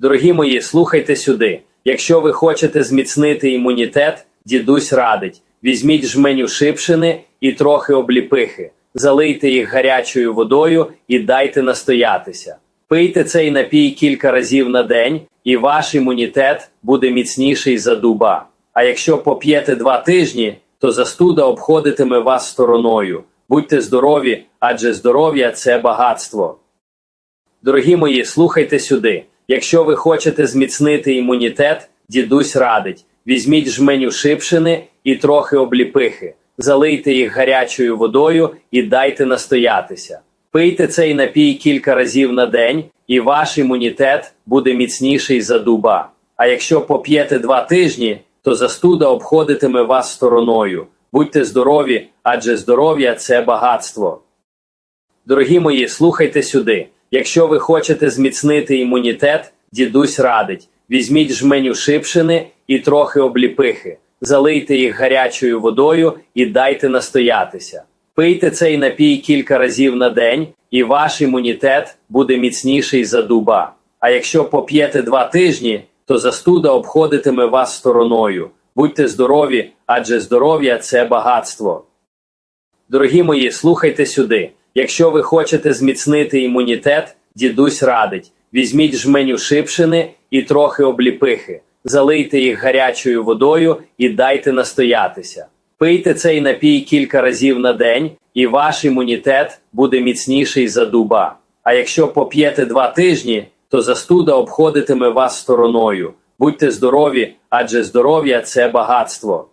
Дорогі мої, слухайте сюди. Якщо ви хочете зміцнити імунітет, дідусь радить: візьміть жменю шипшини і трохи обліпихи, залийте їх гарячою водою і дайте настоятися. Пийте цей напій кілька разів на день, і ваш імунітет буде міцніший за дуба. А якщо поп'єте два тижні, то застуда обходитиме вас стороною. Будьте здорові, адже здоров'я це багатство. Дорогі мої, слухайте сюди. Якщо ви хочете зміцнити імунітет, дідусь радить: візьміть жменю шипшини і трохи обліпихи, залийте їх гарячою водою і дайте настоятися. Пийте цей напій кілька разів на день, і ваш імунітет буде міцніший за дуба. А якщо поп'єте два тижні, то застуда обходитиме вас стороною. Будьте здорові, адже здоров'я це багатство. Дорогі мої, слухайте сюди. Якщо ви хочете зміцнити імунітет, дідусь радить: візьміть жменю шипшини і трохи обліпихи, залийте їх гарячою водою і дайте настоятися. Пийте цей напій кілька разів на день, і ваш імунітет буде міцніший за дуба. А якщо поп'єте два тижні, то застуда обходитиме вас стороною. Будьте здорові, адже здоров'я це багатство. Дорогі мої, слухайте сюди. Якщо ви хочете зміцнити імунітет, дідусь радить: візьміть жменю шипшини і трохи обліпихи, залийте їх гарячою водою і дайте настоятися. Пийте цей напій кілька разів на день, і ваш імунітет буде міцніший за дуба. А якщо поп'єте два тижні, то застуда обходитиме вас стороною. Будьте здорові, адже здоров'я це багатство.